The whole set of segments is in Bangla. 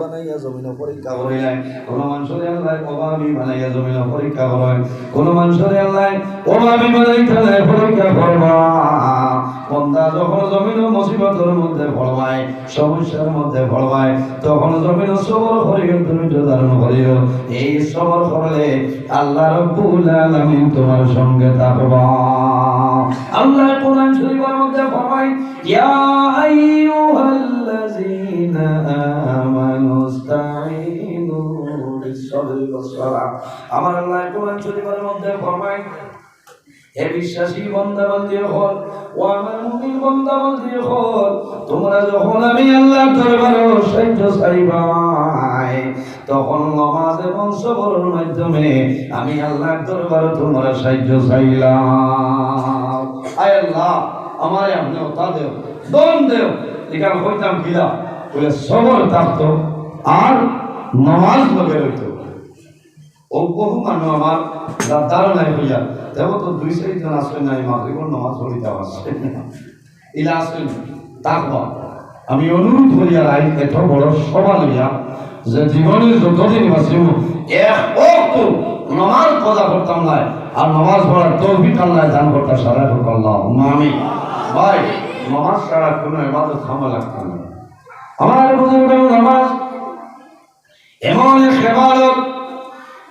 বানাইয়া জমিন পরীক্ষা করে কোন মানুষের আল্লাহ অভাবী বানাইয়া জমিন পরীক্ষা করেন কোন মানুষের আল্লাহ অভাবী বানাইতে পরীক্ষা করবা বন্দা যখন জমিন মুসিবতের মধ্যে পড়বায় সমস্যার মধ্যে পড়বায় তখন জমিন সবর করিও ধারণ করিও। এই সবর করলে আল্লাহ রব্বুল আলামিন তোমার সঙ্গে থাকবা। আল্লাহ কোরআন শরীফের মধ্যে ফরমায় ইয়া আইয়ুহাল্লাযীনা আমানু ইসতাঈনু আমার আল্লাহ কোরআন শরীফের মধ্যে ফরমায় হে বিশ্বাসী হল, ও আমার মুমিন হল, তোমরা যখন আমি আল্লাহর দরবারে সাহায্য চাইবাই তখন এবং সবরের মাধ্যমে আমি দরবারে তোমরা সাহায্য চাইলাম আয় আল্লাহ, আমারে আপনি ওতা দেও, দম দেও। এখানে হইতাম বলে, সবর থাকতো আর নামাজ লগে রইতো ও বহু মানুষ আমার যার ধারণায় হইয়া দেব তো দুই চারিজন আসলে নাই মাগরিবর নামাজ পড়িতে আসছে ইলা আসলে তাকবা আমি অনুরোধ করিয়া রাই এত বড় সভা লইয়া যে জীবনে যতদিন বাঁচিব, এক অক্ত নমাজ পদা করতাম নাই, আর নমাজ পড়ার তৌফিক আল্লাহ দান করতাম সারা আল্লাহ। আমি ভাই, নমাজ ছাড়া কোনো এবাদত থামা লাগতাম না। আমার বুজুর্গ নামাজ এমন এক এবাদত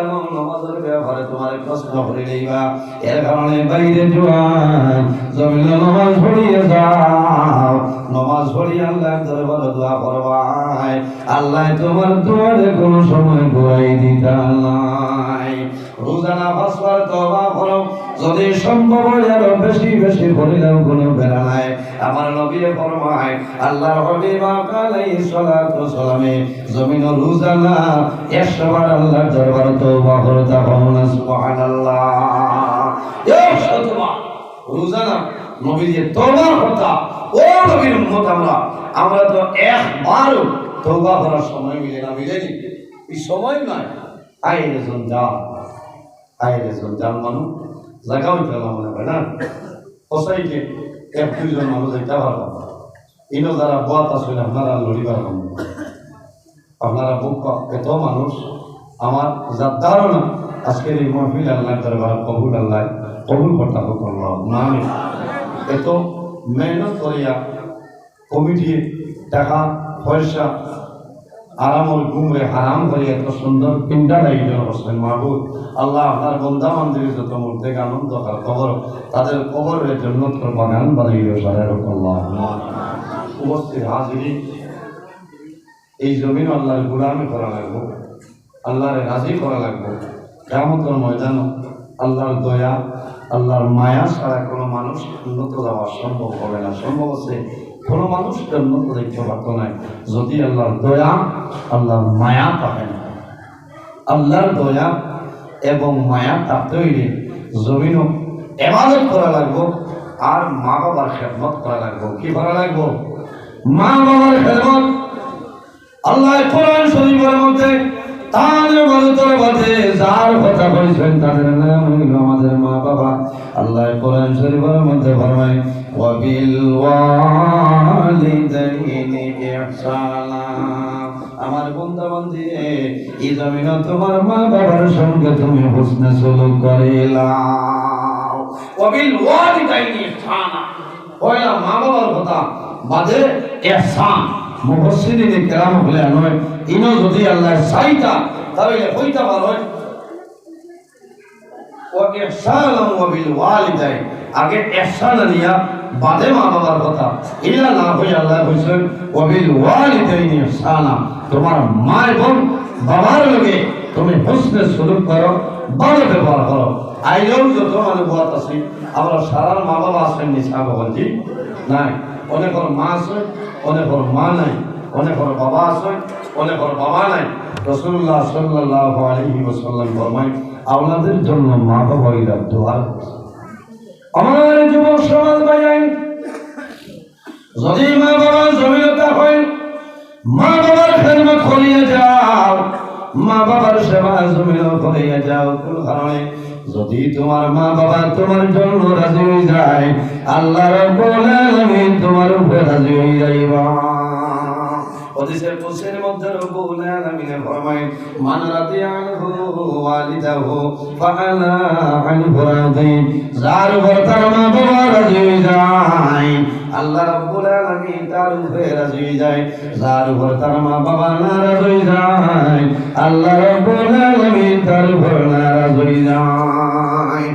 ময়দান নামাজের ব্যাপারে তোমার প্রশ্ন করে নেইবা এর কারণে বাইরে জমিন নামাজ পড়িয়ে যাও। নামাজ পড়িয়ে আল্লাহ দরবারে দোয়া করবাই। আল্লাহ তোমার দোয়ারে কোনো সময় ঘুরাই দিতা নাই। রোজানা ফাসবার তওবা করো। যদি সম্ভব হয়, আরও বেশি বেশি করিলেও কোনো বেড়া নাই। আমার নবী ফরমায়, আল্লাহর হবিব আলাইহিস সালাতু সালামে জমিন রোজানা 100 বার আল্লাহর দরবারে তওবা করো তখন সুবহানাল্লাহ। 100 বার রোজানা নবীর তওবার কথা ও নবীর উম্মত আমরা আমরা তো একবারও তওবা করার সময় মিলে না মিলেনি এই সময় নয় মানুষ। জায়গা হইতে মনে হয় না? সোসাইটি এক, দুইজন মানুষ এটা ভালো ইনো যারা বাত আসলে আপনারা লড়িবার কম আপনারা বুক এত মানুষ, আমার যার ধারণা, আজকের এই মহফিল আল্লাহ দরবার কবুল আল্লাহ, কবুল করতে হোক না এত মেহনত করিয়া কমিটি টাকা, পয়সা আরামল ঘুমরে হারাম করে এত সুন্দর পিন্ডা লাইল হোসেন মাহবুব। আল্লাহ আপনার বন্ধা মন্দিরের যত মূর্তি আনন্দ কার কবর, তাদের কবরের জন্য তোর বাগান আল্লাহ উপস্থিত হাজিরি, এই জমিন আল্লাহর গুলামি করা লাগবো, আল্লাহর রাজি করা লাগবো। কেমন ময়দান আল্লাহর দয়া, আল্লাহর মায়া ছাড়া কোনো মানুষ উন্নত যাওয়া সম্ভব হবে না। সম্ভব আছে কোনো মানুষকে উন্নত দেখতে পারত নাই। যদি আল্লাহর দয়া, আল্লাহর মায়া পাবে না। আল্লাহর দয়া এবং মায়া তার জমিনও এবাদত করা লাগবো আর মা বাবার খেদমত করা লাগবো। কি করা লাগবো? মা বাবার খেদমত। আল্লাহ কোরআন শরীফের মধ্যে যার তাদের আমাদের মা বাবা আল্লাহ কোরআন শরীফের মধ্যে ফরমায় আমার বন্ধু বান্ধী এই জমিন তোমার মা বাবার সঙ্গে তুমি হুসনে সুলুক করিলাও ওয়াবিল ওয়ালিদাইনি ইহসানা পয়লা মা বাবার কথা বাদে ইহসান মুফাসসিরিনে কেরাম বলে নয়, ইনো যদি আল্লাহ চাইতা তাহলে হইতা পার হয় ও ইহসানাম ওয়া বিল ওয়ালিদাইন আগে ইহসান নিয়া বাদে মা বাবার কথা। ইল্লা না হই আল্লাহ কইছেন ওয়া বিল ওয়ালিদাইন ইহসানা তোমার মা এবং বাবার লগে তুমি হুসনে সুলুক করো, ভালো ব্যবহার করো। আইলেও যত মানে বুয়াত আছে, আমরা সারার মা বাবা আছেন নিশা ভগবানজি নাই অনেকর মা আছে অনেকর মা নাই অনেকর বাবা আছে অনেকর বাবা নাই। রসুল্লাহ সাল্লাহ আলহি ওসাল্লাম ফরমায় আপনাদের জন্য মা বাবা এরা দোয়া আমার যুবক সমাজ ভাই যদি মা বাবার জমিনতা হয়, মা বাবার খেদমত করিয়ে যাও, মা বাবার সেবা জমিন করিয়ে যাও, কোন কারণে যদি তোমার মা বাবা তোমার জন্য রাজি হয়ে যায়, আল্লাহ রাব্বুল আলামিন তোমার উপরে রাজি হয়ে যাইবা। হাদিসের কুসের মধ্যে রব্বুল আলামিন ফরমায় মান রাদিয়াহু ওয়ালিদাহু ফাআলা আনহু রাদি যার তার মা বাবা রাজি যায়, আল্লাহ রাব্বুল আলামিন তার উপরে রাজি যায়, যার উপর তার মা বাবা নারাজ যায়, আল্লাহ রাব্বুল আলামিন তার উপর নারাজ যায়।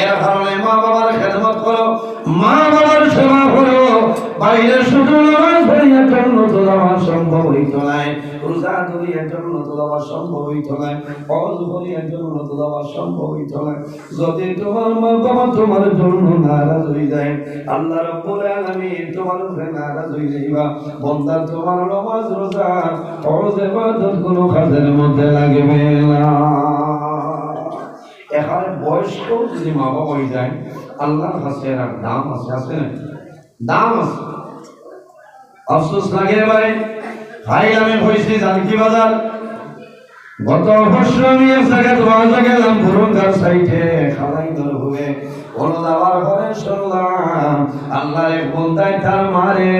এর কারণে মা বাবার খেদমত করো মা বাবার সেবা করো বাইরে শুধু পড়িয়া জন্য তো দেওয়া সম্ভব হইত নাই রোজা ধরিয়া জন্য তো দেওয়া সম্ভব হইত নাই হজ করিয়া জন্য তো দেওয়া সম্ভব হইত নাই যদি তোমার মা বাবা তোমার জন্য নারাজ হয়ে যায়, আল্লাহ রব্বুল আলামিন তোমার উপরে নারাজ হয়ে যাইবা। বন্দা, তোমার নামাজ, রোজা হজ ইবাদত কোনো কাজের মধ্যে লাগবে না। এখানে বয়স্ক যদি মা বাবা হয়ে যায়, আল্লাহর কাছে দাম আছে আছে না? দাম আছে। আফসোস লাগে ভাই ভাই আমি হয়েছি জানকি বাজার। গত বছর আমি এক জায়গায় ওয়াজে গেলাম পুরনকার সাইডে খালাই দর হয়ে। কোন দাবার ঘরে শুনলাম আল্লাহর এক বন্দায় তার মারে।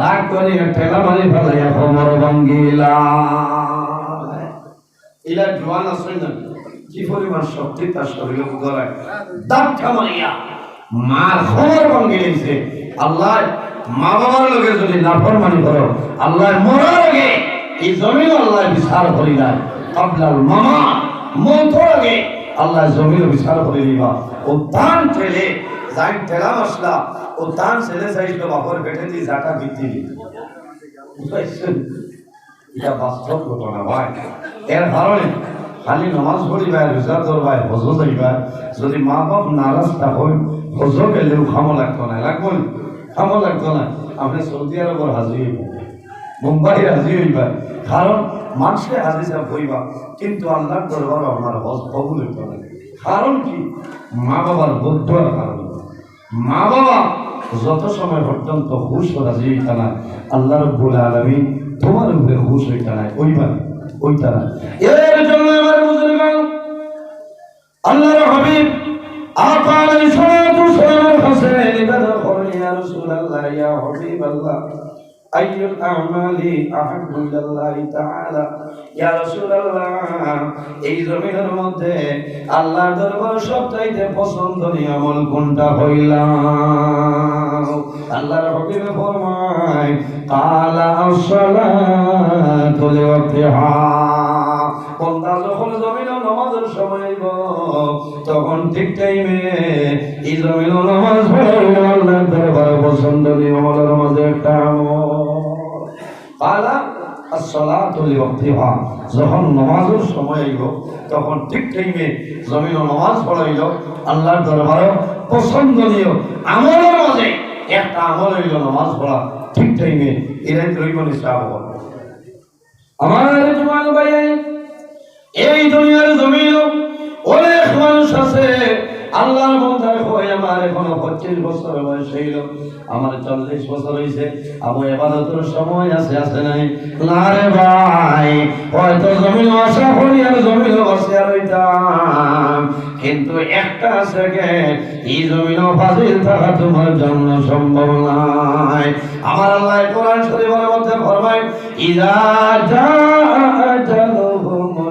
রাগ করে ঠেলা মারি ফেলাইয়া কোমর ভঙ্গিলা ইলা জোয়ান না, কি পরিমাণ শক্তি তার শরীরে গড়ায় দাঁতটা মারিয়া মার খবর ভঙ্গি আল্লাহ মা বাবার লোকের যদি নাফরমানি করো আল্লাহ মরার আগে এই জমিন আল্লাহ বিচার করি না কাবলাল মামা মন্তর আগে আল্লাহ জমিন বিচার করে দিবা ও দান ঠেলে যাই ঠেলা মশলা, ও দান ছেলে চাইছিল বাপর পেটে দিয়ে জাটা বুঝতে এটা বাস্তব ঘটনা ভাই। এর কারণে খালি নামাজ পড়িবা, রোজা ধরবা হজ যাইবা। যদি মা বাপ নারাজ থাকুন হজ গেলেও খামো লাগতো না। লাগবো না? খামো লাগতো না। আপনি সৌদি আরবের হাজির হইবা মুম্বাই হাজির হইবা। কারণ মানুষকে হাজির সাহেব হইবা। কিন্তু আল্লাহর দরবার আপনার হজ কবুল হইতো না। কারণ কি? মা বাবার বদ্ধর কারণে মা বাবা যত সময় পর্যন্ত হুশ রাজি হইতা না আল্লাহ রব্বুল আলামিন তোমার উপরে হুশ হইতা না ওইবা ওইতা না এর জন্য আমার বুজুর্গান আল্লাহর হাবিব আপা আলাইহিস সালাতু সালামের কাছে নিবেদন করেন ইয়া রাসূলুল্লাহ ইয়া হাবিবাল্লাহ আইয়ুল আমালি আহাব্বু ইলাল্লাহ তাআলা ইয়া রাসূলুল্লাহ এই জমিনের মধ্যে আল্লাহর দরবার সবচাইতে পছন্দনীয় আমল কোনটা হইলাম আল্লাহর হাবিব ফরমায় কালা আসসালাতু লিওয়াক্তিহা বন্দা যখন জমিন নামাজের সময় তখন ঠিক টাইমে জমিন নামাজ আল্লাহ দরবারে পছন্দনীয় আমলের মাঝে একটা আমল। যখন নামাজের সময় আইব তখন ঠিক টাইমে জমিন নামাজ পড়াইল আল্লাহর দরবারে পছন্দনীয় আমলের মাঝে একটা আমল হইল নামাজ পড়া, ঠিক টাইমে এরাই তৈরি করে আমার জোয়ান ভাই এই দুনিয়ার জমিন অনেক মানুষ আছে। আল্লাহর মন্দার হয়ে আমার এখনও পঁচিশ বছর বয়স হইল। আমার চল্লিশ বছর হয়েছে আমার এবাদতের সময় আছে আছে নাই। না রে ভাই, হয়তো জমিন আশা করি আর জমিন বসে আর কিন্তু একটা সেকেন্ড এই জমিন ফাজিল থাকা তোমার জন্য সম্ভব নয় আমার আল্লাহ কোরআন শরীফের মধ্যে ফরমায় ইজা জা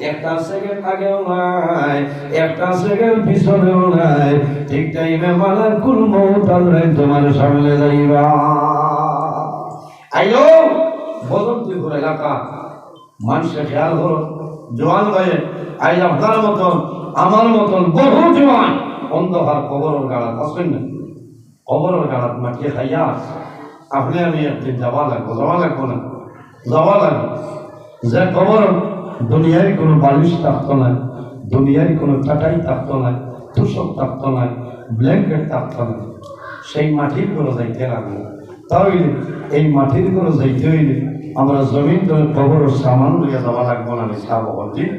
একটা সেকেন্ড আগেও নাই, একটা সেকেন্ড পিছনেও নাই। ঠিক টাইমে মালাকুল মউত হাজরাই তোমার সামনে যাইবা। আইলো বদন্তিপুর এলাকা। মানুষের খেয়াল করো, জোয়ান ভাইয়ে আইজ আপনার মতন, আমার মতন বহু জোয়ান। অন্ধকার কবরের গাড়াত আসবেন না? কবরের গাড়াত মাটিয়ে খাইয়া। আপনি আমি একদিন যাওয়া লাগবো যাওয়া লাগবো না। যাওয়া লাগবো। যে কবর দুনিয়ায় কোনো বালিশ থাকতো না দুনিয়ায় কোনো চাটাই থাকতো না তুষক থাকতো না ব্ল্যাঙ্কেট থাকতো না সেই মাটির করে যাইতে লাগল তাহলে এই মাটির করে যাইতে হইলে আমরা জমিন ধরে কবরের সামান লইয়া যাওয়া লাগবো না নিশা বহরদিন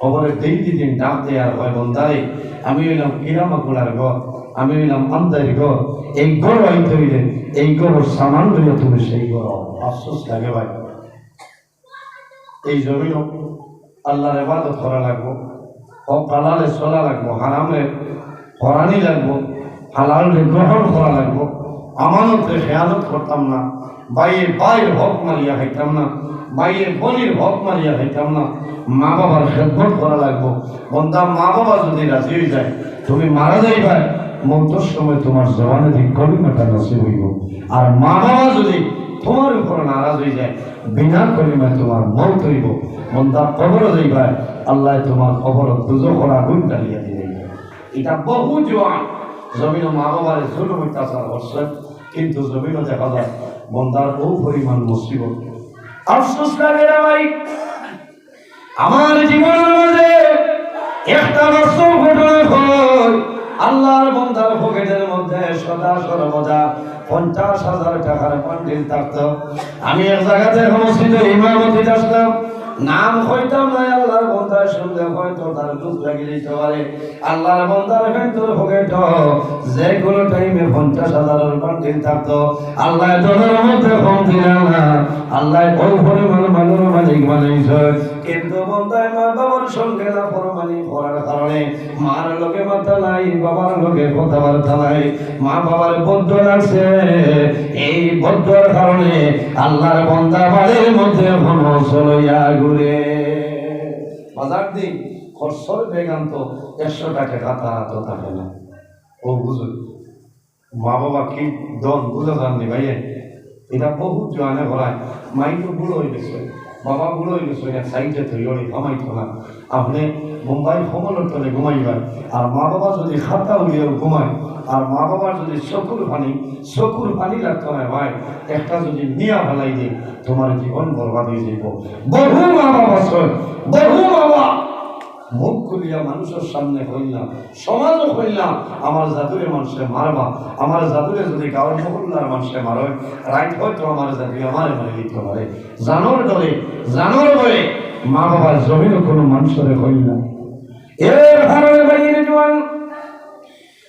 কবরের দেই দিন ডাক দেওয়ার হয়, বন্ধারে, আমি হইলাম কিরামাকুলার ঘর, আমি হইলাম আন্দারি ঘর। এই ঘর আইতে হইলে এই ঘরের সামান লইয়া তুমি সেই ঘর। আফসোস লাগে ভাই। এই জমিনও আল্লাহর এবাদত করা লাগবো। হালালে চলা লাগবো, হারামে হরানি লাগবো হালালে গ্রহণ করা লাগবো। আমানতে খেয়ালত করতাম না, বাইয়ের বাইর হক মারিয়া খাইতাম না, বাইয়ের বনির হক মারিয়া খাইতাম না মা বাবার খেদমত করা লাগবো। বন্ধা মা বাবা যদি রাজি হয়ে যায়, তুমি মারা যাইবা মন্তর সময় তোমার জবানে দিক কলিমাটা নসিব হইব। আর মা বাবা যদি তোমার উপর নারাজ হয়ে যায়। বিনা কলিমায় তোমার মৌত হইব বন্ধা কবর যাইবা আল্লাহ তোমার কবর দুজো করা গুণ টালিয়া দিয়ে এটা বহু জোয়ান। জমিন মা বাবার অত্যাচার করছে। কিন্তু জমিনও দেখা যায়, বন্দার বহু পরিমাণ মুসিবত। আফসোস লাগে ভাই আমার জীবনের মাঝে একটা বাস্তব ঘটনা হয় আল্লাহর বন্দার পকেটের মধ্যে সদা সর্বদা পঞ্চাশ হাজার টাকার পান্ডিল থাকতো। আমি এক জায়গাতে মসজিদে ইমামতি আসলাম। নাম হইতাম না, আল্লাহর বন্দার সঙ্গে হয়তো তার দুধ লাগিয়ে দিতে পারে। আল্লাহর বন্দার ভেতর পকেট যে কোনো টাইমে পঞ্চাশ হাজারের পান্ডিল থাকতো। আল্লাহ তোদের মধ্যে কম দিলাম না। আল্লাহ ওই পরিমাণ মানুষ মালিক বানাইছে। কিন্তু বন্দায় মা বাবার সঙ্গে না পরমানি করার কারণে মার লোকে মাথা নাই, বাবার লোকে কথাবার্তা নাই। মা বাবার বদ্ধ লাগছে এই বদ্ধর কারণে আল্লাহর বন্দা বাড়ির মধ্যে লইয়া ঘুরে। বাজার দিন খরচর বেগান্ত একশো টাকা কাতা তো থাকে না। ও বুঝুন মা বাবা কি দন বুঝে যাননি ভাইয়ে? এটা বহুত জোয়ানে ভরায়। মাই তো বুড়ো হয়ে গেছে। হয়ে গেছে এক সাইডে ধরি ওই ঘুমাইতো না আপনি মুম্বাই ভ্রমণের তলে ঘুমাইবেন। আর মা বাবা যদি খাতা উলিয়ে ঘুমায়, আর মা বাবার যদি চকুর পানি চকুর পানি লাগতে না ভাই, একটা যদি নিয়া ফেলাই দিয়ে, তোমার জীবন বরবাদ হয়ে যাব বহু মা বাবা বহু বাবা মুখ খুলিয়া মানুষের সামনে হইলাম সমাজও হইলাম আমার জাদুরে মানুষে মারবা। আমার জাদুরে যদি গাঁয়ের মহল্লার মানুষে মারে রাইট হয়তো আমার জাদু আমার মারে দিতে পারে। জানোর ডরে জানোর বলে মা বাবার জমিনও কোনো মানুষের হইলাম এর কারণে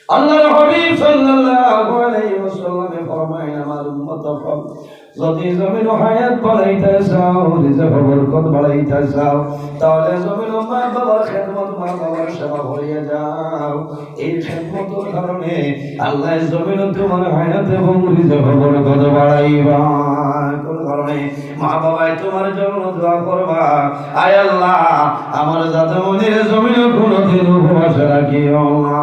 আল্লাহর হাবিব সাল্লাল্লাহু আলাইহি ওয়াসাল্লামে ফরমায় আমার উম্মত যদি জমিন হায়াত বাড়াইতে চাও রিজক বরকত বাড়াইতে চাও, তাহলে জমিন মা বাবার খেদমত, মা বাবার সেবা যাও। এই কারণে আল্লাহ জমিন তোমার হায়াত এবং রিজক বরকত বাড়াইবা? মা বাবাই তোমার জন্য দোয়া করবা, আয় আল্লাহ, আমার যাতে মনির জমিন কোনোদিন উপবাস রাখিও না।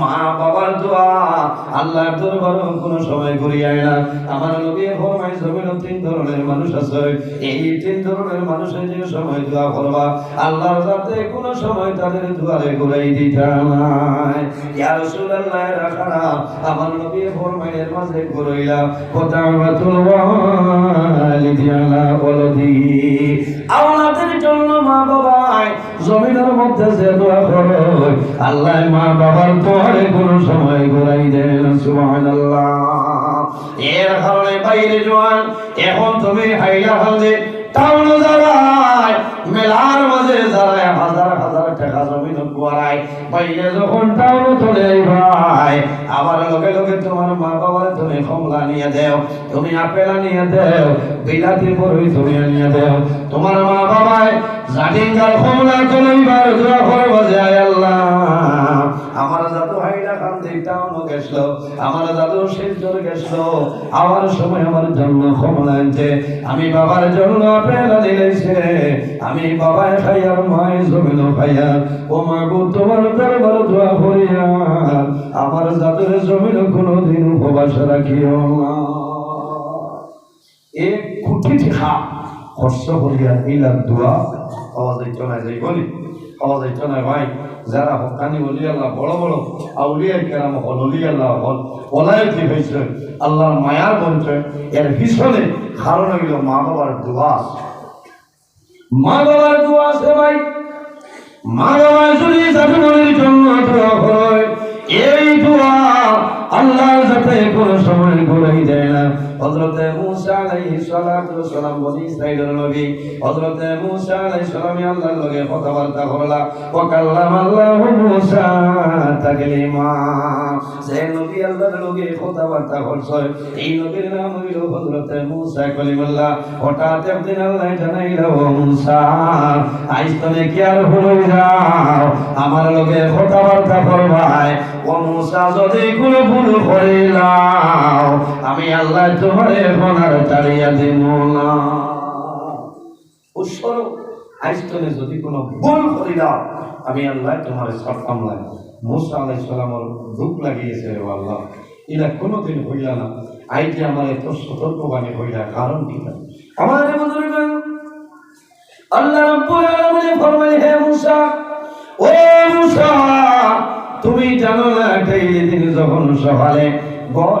মা বাবার দোয়া আল্লাহর দরবার কোনো সময় করিয়ায় না। আমার নবী ফরমাই জমিন তিন ধরনের মানুষ আছে। এই তিন ধরনের মানুষের যে সময় দোয়া করবা, আল্লাহর যাতে কোনো সময় তাদের দুয়ারে ঘুরাই দিতা নাই। ইয়া রাসূলুল্লাহ রাখানা আমার নবী ফরমাইয়ের মাঝে ঘুরাইলা কোতাবাতুল ওয়ালিদি আলা ওয়ালাদি। জন্য মা বাবাই জমিনের মধ্যে যে দোয়া করে আল্লাহ মা বাবার পরে কোন সময় ঘুরাই দেন, সুবহানাল্লাহ। এর কারণে বাইরে জোয়ান, এখন তুমি হাইলা হালদে, টাউন যারাই মেলার মাঝে যারা হাজার হাজার টাকা জমিন কুয়ারায় বাইরে যখন টাউন চলে ভাই আবার লগে লগে তোমার মা বাবার তুমি কমলা নিয়ে দেও তুমি আপেল নিয়ে দেও, বিলাতি বড়ই তুমি নিয়ে দেও। তোমার মা বাবায় জাটিঙ্গার কমলা চলইবার দোয়া করব যে আল্লাহ। আমার আমার শিলচর গেছিল আমার সময় আমার আমি বাবার জন্য আপেলা দিলেছে আমি বাবায় খাইয়ার মায় জমিন খাইয়া ও মা গো, তোমার দরবার দোয়া আমার জাদুর জমিন কোনোদিন উপবাস রাখিও এক টাকা খরচ করিয়া ইলার দোয়া। পাওয়া যাইতো যাই বলি পাওয়া যাইতো ভাই। যারা হকানি বলি আল্লাহ, বড় বড় আউলিয়া কেরাম হল অলি আল্লাহ হল ওলায়তি হয়েছে, আল্লাহর মায়ার বলছে এর পিছনে কারণ হইল মা বাবার দোয়া। মা বাবার দোয়া আছে ভাই। মা বাবা যদি জাদুমনির জন্য দোয়া হয় এই দোয়া আল্লাহর সাথে কোন সময় ভুলাই যায় না। হযরতে মূসা আলাইহিস সালাতু সালাম বনি ইসরাঈলের নবী। আলাইহিস আল্লাহর লগে কথাবার্তা করলা ওয়া কাল্লামাল্লাহু মূসা তাকলিমা যে নবী আল্লাহর লগে কথাবার্তা এই নবীর নাম কলিমুল্লাহ। হঠাৎ একদিন আল্লাহ জানাইল মূসা আইস কি আর ভুলে যাও। আমার লগে কথাবার্তা করবাই ও মূসা, যদি কোনো ভুল আমি আল্লাহ এখন আর তাড়িয়া দিব না। উৎসর আইস তুমি যদি কোনো ভুল করিলাম আমি আল্লাহ তোমার সরকাম লাই মুসা আলাই সালামর দুঃখ লাগিয়েছে রে আল্লাহ। এটা কোনোদিন হইলা না। আইটি আমার এত সতর্কবাণী হইলা, কারণ কি আমার আল্লাহ রাব্বুল আলামিন হে মুসা, ও মুসা, তুমি জানো না যখন সকালে ঘর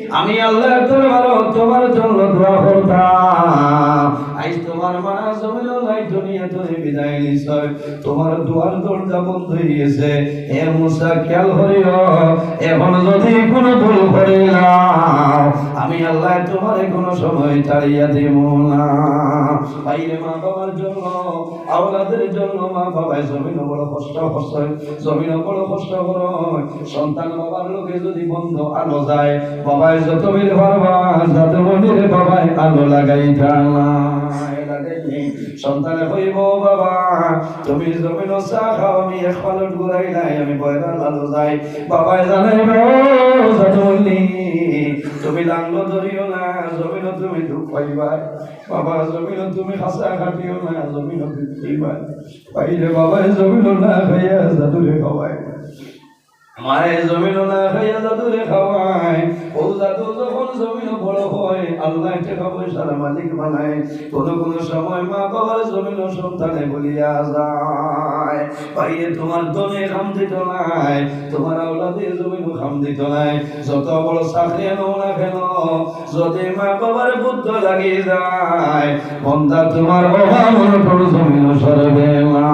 আমি আল্লাহ দরবার তোমার জন্য দোয়া করতাম। আজ তোমার মা জমিন নাই, দুনিয়া তুমি বিদায় নিছয় তোমার দুয়ার দরজা বন্ধ হয়ে গেছে। হে মুসা, খেয়াল করিও, এখন যদি কোনো ভুল করিলাম আমি আল্লাহ তোমার কোনো সময় ছাড়িয়া দিব না। বাইরে মা বাবার জন্য, আওলাদের জন্য মা বাবায় জমিন বড় কষ্ট কষ্ট জমিন বড় কষ্ট করো। সন্তান বাবার লোকে যদি বন্ধ আলো যায়, বাবায় যত বের পারবা যাতে মন্দিরে বাবায় আলো লাগাই জানা সন্তানে কইব বাবা, তুমি জমিন চা খাও, আমি এক পালট ঘুরাই নাই, আমি বয়রা লালো যাই বাবাই জানাই জানুলি তুমি লাঙ্গ ধরিও না, জমিন তুমি দুঃখ পাইবা বাবা, জমিন তুমি হাসা কাটিও না, জমিন বিক্রিবা পাইলে বাবাই জমিন না খাইয়া জাদুরে খাওয়াই মায়ে জমিন না খাইয়া জাদুরে খাওয়ায়। ও জাদু যখন জমিন বড় হয়, আল্লাহ টাকা পয়সার মালিক বানায়। কোন কোন সময় মা বাবার জমিন সন্তানে বলিয়া যায় পাইয়ে তোমার দনে খাম দিত নাই, তোমার আওলাদে জমিন খাম দিত নাই। যত বড় চাকরি আনো না কেন, যদি মা বাবার বুদ্ধ লাগি যায় বন্ধা তোমার অভাব জমিন সরবে না।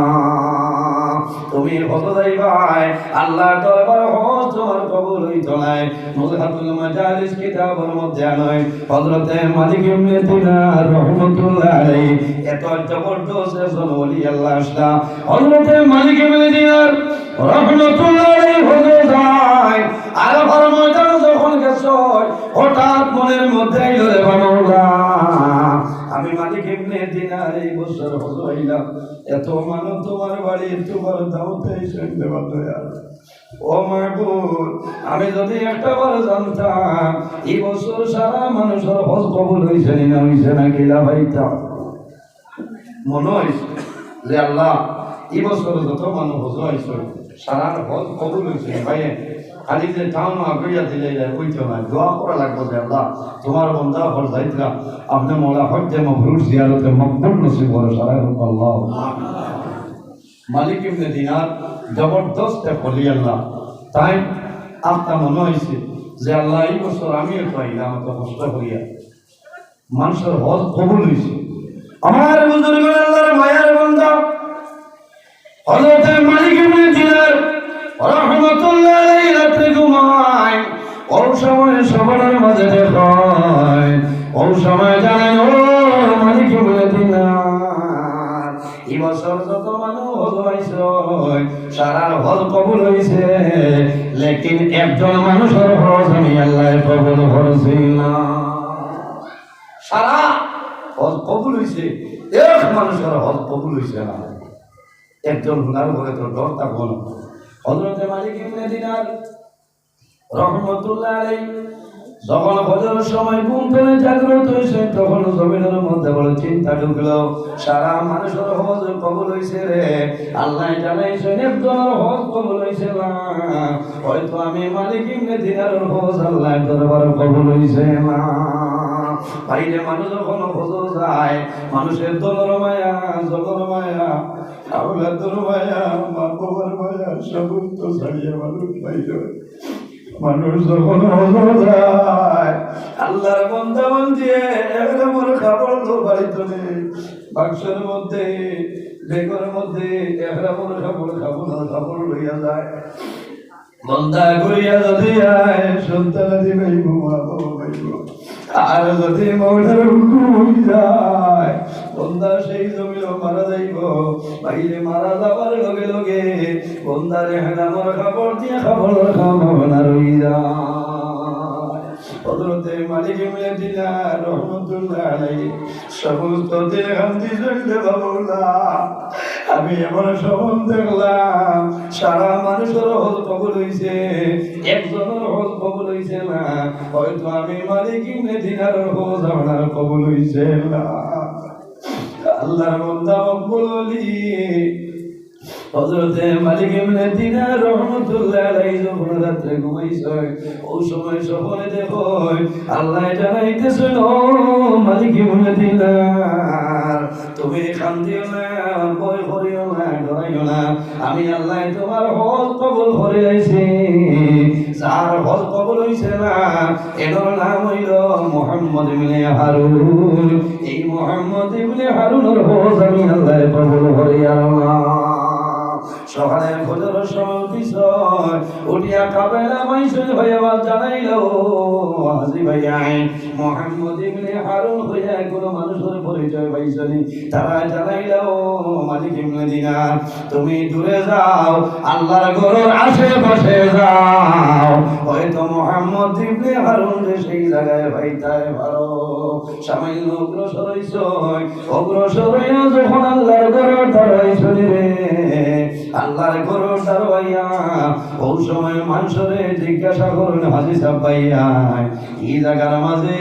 তুমি হত যাইবাই আল্লাহ দরবার হজ কবুল হইতো নাই। মুজহাতুল মাজালিস কিতাবের মধ্যে হযরতে মালিক ইবনে দিনার রাহমাতুল্লাহ আলাইহি। এত জবরদস্ত একজন ওলি আল্লাহ আসলা। হযরতে মালিক ইবনে দিনার রাহমাতুল্লাহ আলাইহি হজে যায়। আর ফরমাতার যখন গেছে, হঠাৎ মনের মধ্যে আইলো রে বাবা। আমি মালিক ইবনে দিনার এই বছর হজ হইলাম। এত মানব তোমার বাড়ি তোমার দাওতে শুনতে পারতো ও মাহবুব আমি যদি একটা বার জানতাম, এই বছর সারা মানুষের হজ কবুল হয়েছে না হয়েছে না কিলা ভাইতাম মনে হয়েছে যে আল্লাহ, এই বছর যত মানুষ হজ হয়েছে সারা হজ কবুল হয়েছে। ভাই, খালি যে টাউন আগিয়া দিলে কইতে না। দোয়া করা লাগবে যে আল্লাহ, তোমার বন্ধা হল যাইতরা আপনি মোলা হজ্জে মবরুর জিয়ারতে মকবুল নসিব করে সারা আল্লাহ। মালিক ইবনে দিনার জবরদস্ত বলি আল্লাহ। তাই আপনার মনে হয়েছে যে আল্লাহ, এই বছর আমিও আইলাম এত কষ্ট করিয়া মানুষের হজ কবুল হয়েছে। আমার বুজুর্গ আল্লাহর মায়ার বন্ধা। হযরত মালিক রাহমাতুল্লাহ আলাইহি রাতে ঘুমায়। ও সময় সবার মাঝে দেখায় ও সময় জানেন ও মালিক এই যত মানুষ হয়েছে হয়েছে। একজন মানুষের হজ আমি আল্লাহ কবুল করছি না। সারা হজ কবুল হয়েছে। হয়েছে একজন হুনার বলে তো ডর থাকব না হজরতে মালিক ইবনে দিনার আলাইহি যখন সময় ঘুম থেকে জাগ্রত তখন জমিনের মধ্যে বড় চিন্তা ঢুকলো, সারা মানুষের হজ কবল হয়েছে রে। আল্লাহ জানাইছে একজনের হজ কবল হয়েছে না। হয়তো আমি মালিক ইমনে দিনারের হজ আল্লাহ দরবার কবল হয়েছে না। বাইরে মানুষ যখন ফজর যায়, মানুষের দলর মায়া, জলর মায়া আউলাদর মায়া মা বাবার মায়া, সমস্ত ছাড়িয়ে মানুষ বাইরে যখন হজর তো মধ্যে মধ্যে যায়। সন্তান পাইব আর যদি মৌলার হুকুম যায়, বন্দা সেই জমির মারা যাইব। বাইরে মারা যাবার লগে লগে বন্দারে হেলামর খাবার দিয়ে খাবার খাবার না রই হজরতে মালিক মিলে দিলা রহমতুল্লাহ সমস্ত দিন হামদি বাবুল্লাহ আমি এমন সবন দেখলাম, সারা মানুষের হল কবল হইছে, একজনের হল কবল হইছে না, হয়তো আমি মালিক ইমনে দিনার হজ আমার কবল হইছে না। আল্লাহর বন্দা মকবুল হলি। হজরতে মালিক ইবনে দিনার রহমাতুল্লাহ যখন ঘুমাইছে সময় স্বপ্নে দেখো, আল্লাহ জানাইতেছেন ও মালিক ইবনে দিনার। তুমি কান্দিও না, ভয় করিও না আমি আল্লাহ তোমার হজ কবুল করে আইছি যার হজ কবুল হইছে না এর নাম হইল মোহাম্মদ ইবনে হারুন। এই মোহাম্মদ ইবনে হারুনের হজ আমি আল্লাহ কবুল করে আল্লাহ সকালে ফজর সময় উঠিয়া কাবেলা মাইসুল আবার জানাইল হাজি ভাই আইন মোহাম্মদ ইবনে হারুন হইয়া কোন মানুষের পরিচয় পাইছনি তারা জানাইল মালিক ইবনে দিনার, তুমি দূরে যাও, আল্লাহর ঘরের আশেপাশে যাও। হয়তো মোহাম্মদ ইবনে হারুন সেই জায়গায় পাইতায় ভালো সামান্য অগ্রসর হইছ অগ্রসর হইয়া যখন আল্লাহর ঘরের দাঁড়াইছনি রে আল্লাহর গরুর দারবাইয়া ও সময় মানুষরে জিজ্ঞাসা করুন হাজি সাহ ভাইয়া, এই জায়গার মাঝে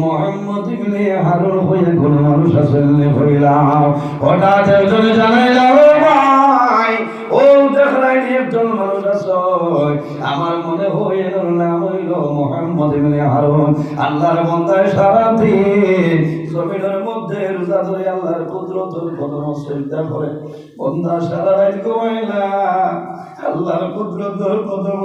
মোহাম্মদ ইবনে হারুন হইয়া কোন মানুষ আসলে হইলাম। হঠাৎ একজনে জানাইলা ভাই ও মনে হয় আল্লাহর বন্দায় সারা দিন জমিনের মধ্যে রোজা ধরে আল্লাহর কুদরতের কদম চিন্তা করে। বন্দা সারা রাত ঘুমাই না। আল্লাহর কুদরতের কদম